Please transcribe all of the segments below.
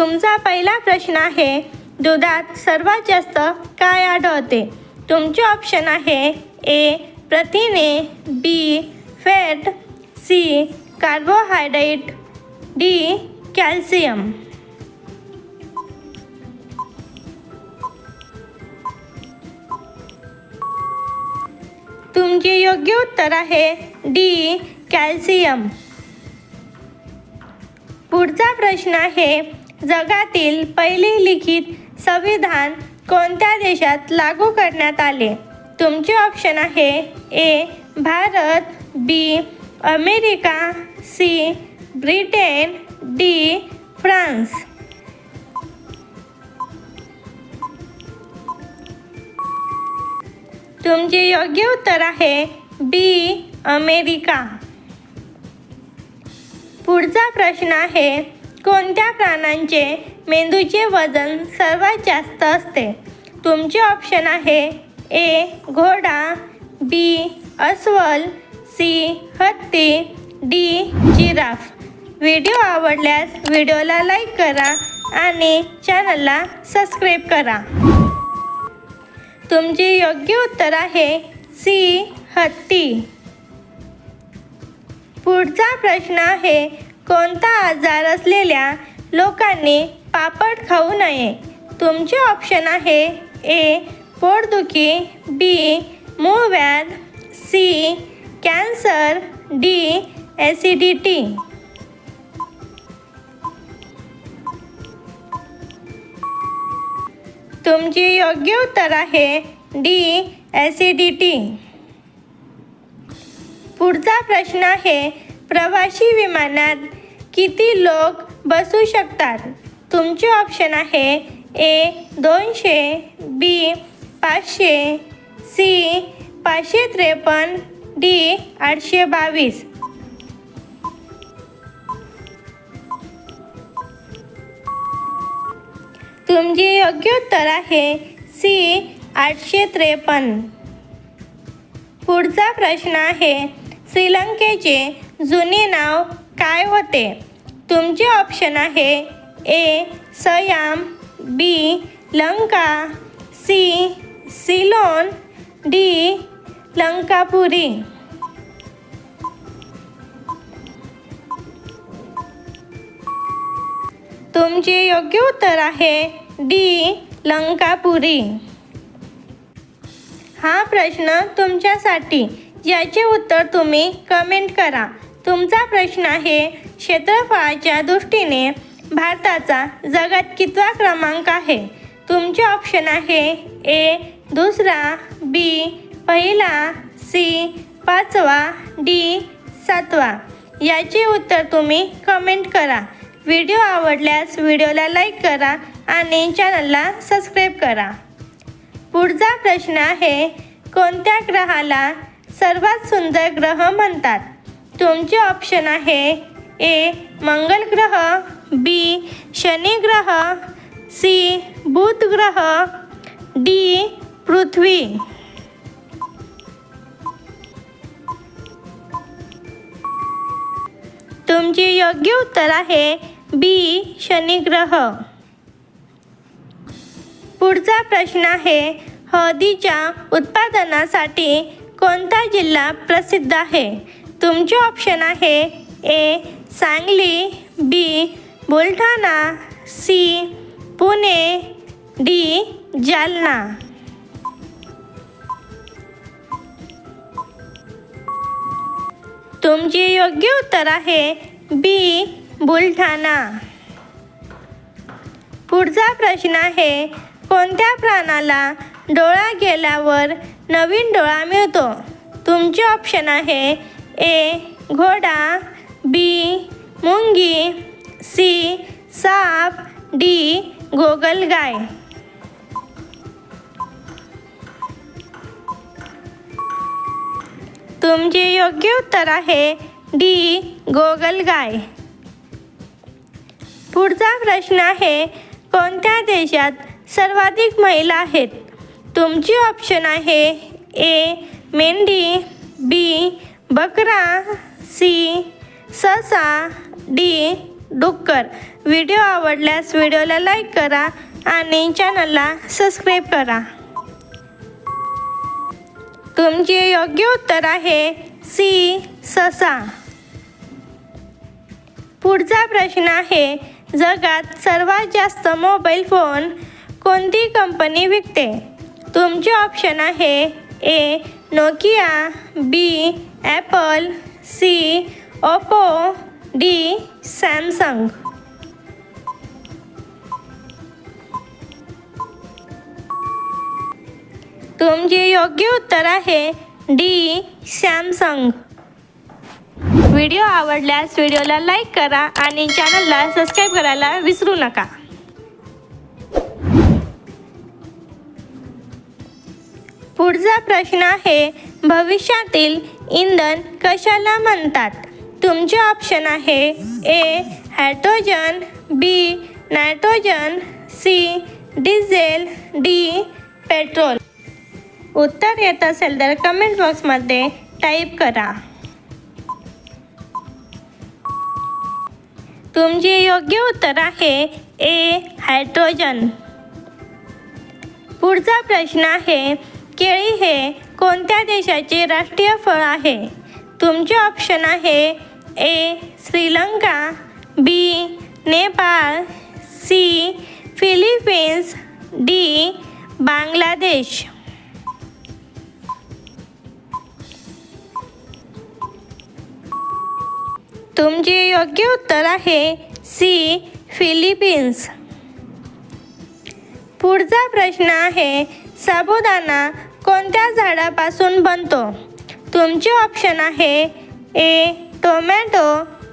तुमचा पहिला प्रश्न आहे दुधात सर्वात जास्त काय आढळते? तुमचे ऑप्शन आहे ए प्रथिने B fat C carbohydrate D calcium तुमचे योग्य उत्तर आहे डी कॅल्शियम पुढचा प्रश्न आहे जगातील पहिले लिखित संविधान कोणत्या देशात लागू करण्यात आले? तुमचे ऑप्शन आहे A Bharat B America C Britain D France. तुमचे योग्य उत्तर आहे बी अमेरिका. पुढचा प्रश्न आहे कोणत्या प्राण्यांचे मेंदूचे वजन सर्वात जास्त असते? तुमचे ऑप्शन आहे ए घोडा बी अस्वल सी हत्ती डी जिराफ. व्हिडिओ आवडल्यास व्हिडिओला लाईक करा आणि चॅनलला सबस्क्राईब करा. तुमचे योग्य उत्तर आहे सी हत्ती. पुढचा प्रश्न आहे कोणता आजार असलेल्या लोकांनी पापड खाऊ नये. तुमचे ऑप्शन आहे ए पोटदुखी बी मूळव्याध सी कॅन्सर डी ॲसिडिटी तुमचे योग्य उत्तर आहे डी ॲसिडिटी पुढचा प्रश्न आहे प्रवासी विमानात किती लोक बसू शकतात? तुमचे ऑप्शन आहे ए दोनशे बी पाचशे सी पाचशे त्रेपन्न डी आठशे बावीस. तुमचे योग्य उत्तर आहे सी आठशे त्रेपन्न. पुढचा प्रश्न आहे श्रीलंकेचे जुने नाव काय होते? तुमचे ऑप्शन आहे A Siam B Lanka C Ceylon D Lankapuri. तुमचे योग्य उत्तर आहे डी लंकापुरी. हा प्रश्न तुमच्यासाठी याचे उत्तर तुम्ही कमेंट करा. तुमचा प्रश्न आहे क्षेत्रफळाच्या दृष्टीने भारताचा जगात कितवा क्रमांक आहे? तुमचे ऑप्शन आहे ए दुसरा बी पहिला सी पाचवा डी सातवा. याचे उत्तर तुम्ही कमेंट करा. व्हिडिओ आवडल्यास व्हिडिओला लाईक करा आणि चॅनलला सबस्क्राईब करा. पुढचा प्रश्न आहे कोणत्या ग्रहाला सर्वात सुंदर ग्रह म्हणतात? तुमचे ऑप्शन आहे ए मंगल ग्रह बी शनी ग्रह सी बुध ग्रह डी पृथ्वी. तुमचे योग्य उत्तर आहे बी शनी ग्रह. पुढचा प्रश्न आहे हळदीच्या उत्पादनासाठी कोणता जिल्हा प्रसिद्ध आहे? तुमचे ऑप्शन आहे A Sangli B Buldhana C Pune D Jalna. तुमचे योग्य उत्तर आहे बी बुलढाणा. पुढचा प्रश्न आहे कोणत्या प्राण्याला डोळा गेल्यावर नवीन डोळा मिळतो? तुमचे ऑप्शन आहे ए घोडा बी मुंगी सी साप डी गोगलगाय. तुमचे योग्य उत्तर आहे डी गोगलगाय. पुढचा प्रश्न आहे कोणत्या देशात सर्वाधिक महिला आहेत? तुमची ऑप्शन आहे ए मेंढी बी बकरा सी ससा डी डुक्कर. व्हिडिओ आवडल्यास व्हिडिओला लाईक करा आणि चॅनलला सबस्क्राईब करा. तुमचे योग्य उत्तर आहे सी ससा. पुढचा प्रश्न आहे जगात सर्वात जास्त मोबाईल फोन कोणती कंपनी विकते? तुमचे ऑप्शन आहे A Nokia B Apple C Oppo D Samsung. तुमचे योग्य उत्तर आहे डी सॅमसंग. व्हिडिओ आवडल्यास व्हिडिओला लाईक करा आणि चॅनलला सबस्क्राईब करायला विसरू नका. पुढचा प्रश्न आहे भविष्यातील इंधन कशाला म्हणतात? तुमचे ऑप्शन आहे A hydrogen B nitrogen C diesel D petrol उत्तर येत असेल तर कमेंट बॉक्समध्ये टाईप करा. तुमचे योग्य उत्तर आहे ए हायड्रोजन पुढचा प्रश्न आहे केळी हे कोणत्या देशाचे राष्ट्रीय फळ आहे? तुमचे ऑप्शन आहे A Sri Lanka B Nepal C Philippines D Bangladesh. तुमचे योग्य उत्तर आहे सी फिलिपिन्स. पुढचा प्रश्न आहे साबुदाणा कोणत्या झाडापासून बनतो? तुमचे ऑप्शन आहे A tomato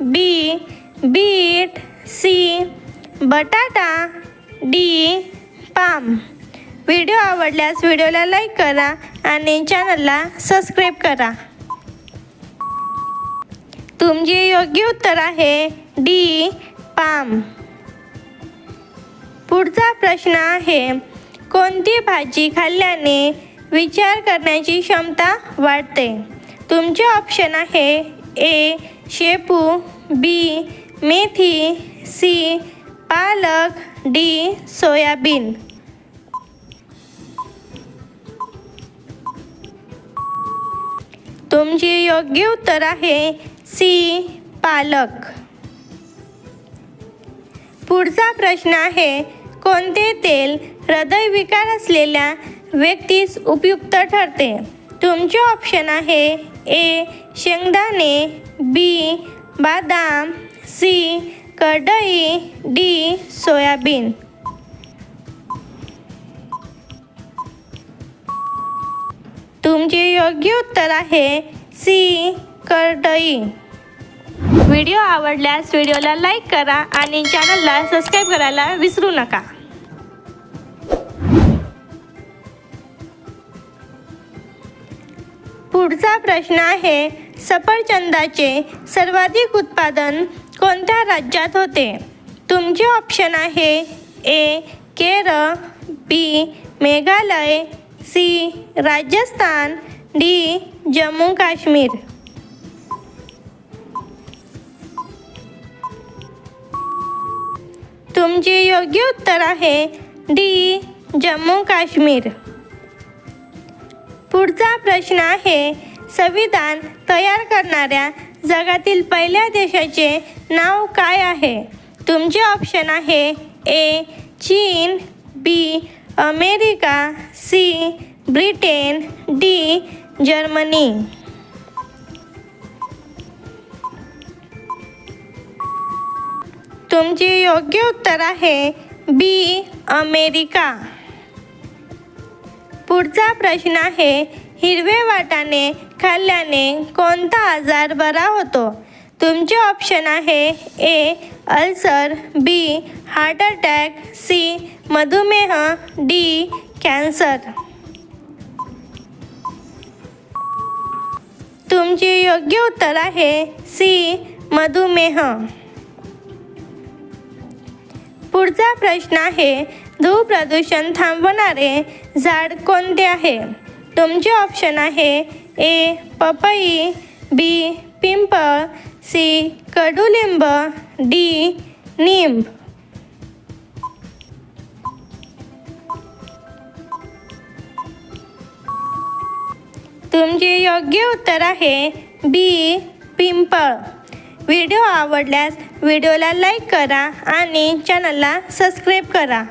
B beet C बटाटा डी पाम. व्हिडिओ आवडल्यास व्हिडिओला लाईक करा आणि चॅनलला सबस्क्राईब करा. तुमचे योग्य उत्तर आहे डी पाम. पुढचा प्रश्न आहे कोणती भाजी खाल्ल्याने विचार करण्याची क्षमता वाढते. तुमचे ऑप्शन आहे ए शेपू बी मेथी सी पालक डी सोयाबीन. तुमचे योग्य उत्तर आहे सी पालक. पुढचा प्रश्न आहे कोणते तेल हृदयविकार असलेल्या व्यक्तीस उपयुक्त ठरते. तुमचे ऑप्शन आहे ए शेंगदाणे बी बदाम सी कढई डी सोयाबीन. तुमचे योग्य उत्तर आहे सी करडई व्हिडिओ आवडल्यास व्हिडिओला लाईक करा आणि चॅनलला सबस्क्राईब करायला विसरू नका. पुढचा प्रश्न आहे सफरचंदाचे सर्वाधिक उत्पादन कोणत्या राज्यात होते? तुमचे ऑप्शन आहे A Kerala B Meghalaya C Rajasthan D Jammu Kashmir. तुमचे योग्य उत्तर आहे डी जम्मू काश्मीर. पुढचा प्रश्न आहे. संविधान तयार करणाऱ्या जगातील पहिल्या देशाचे नाव काय आहे? तुमचे ऑप्शन आहे ए चीन B America C Britain D Germany. तुमचे योग्य उत्तर आहे बी अमेरिका. पुढचा प्रश्न आहे हिरवे वाटाणे खाल्ल्याने कोणता आजार बरा होतो? तुमचे ऑप्शन आहे A ulcer B heart attack C मधुमेह डी कॅन्सर तुमचे योग्य उत्तर आहे सी मधुमेह. पुढचा प्रश्न आहे धूळ प्रदूषण थांबवणारे झाड कोणते आहे? तुमचे ऑप्शन आहे ए पपई बी पिंपळ सी कडुलिंब डी निंब तुमचे योग्य उत्तर आहे बी पिंपळ व्हिडिओ आवडल्यास व्हिडिओला लाईक करा आणि चॅनलला सबस्क्राईब करा.